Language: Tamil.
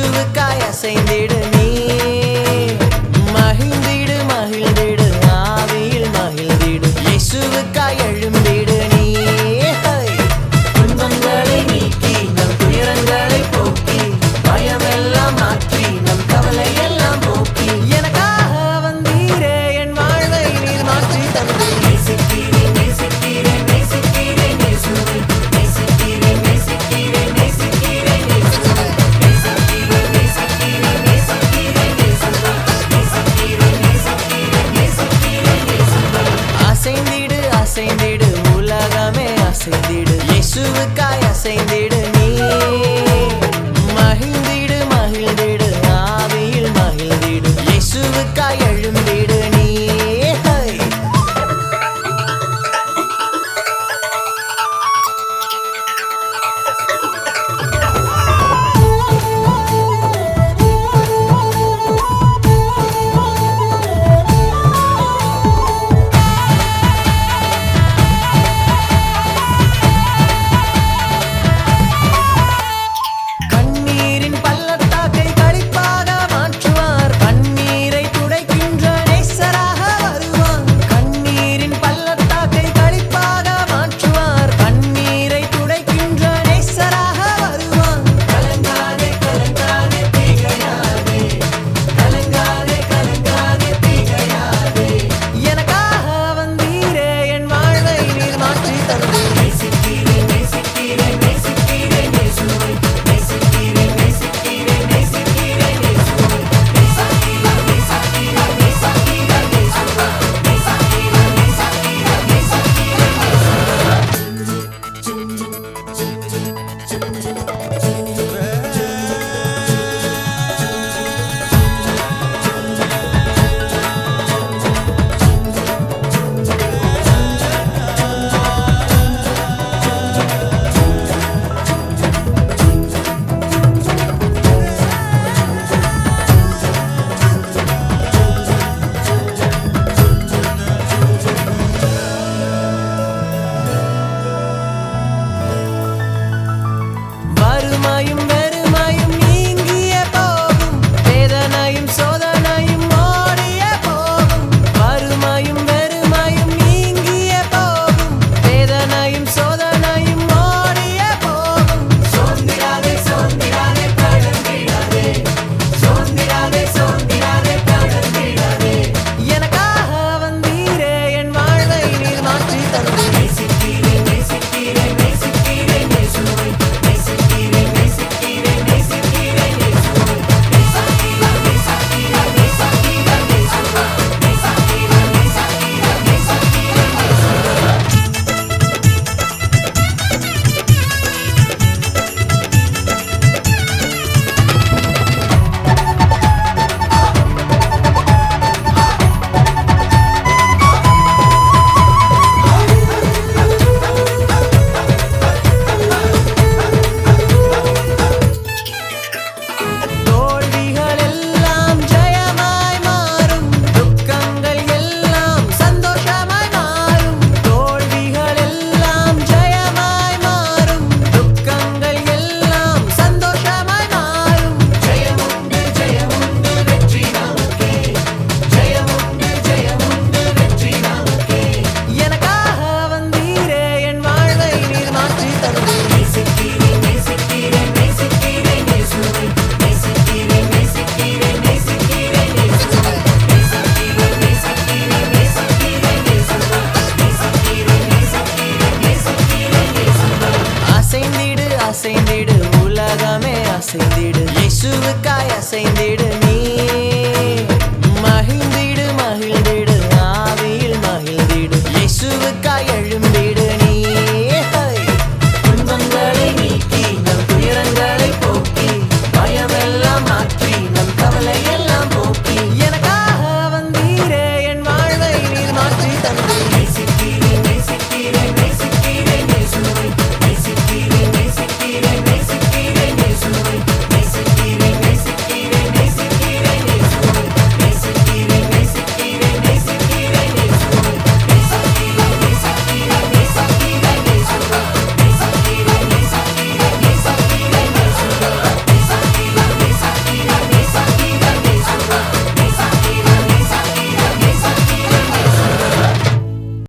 இயேசுவுக்காய் அசைந்திடுங்க அசைந்திடு. இயேசுவுக்காய் அசைந்திடு நீ. மகிழ்ந்திடு மகிழ்ந்திடு ஆவியில் மகிழ்ந்திடு. இயேசுவுக்காய் அசைந்திடு. இயேசுவுக்காய் அசைந்திடு.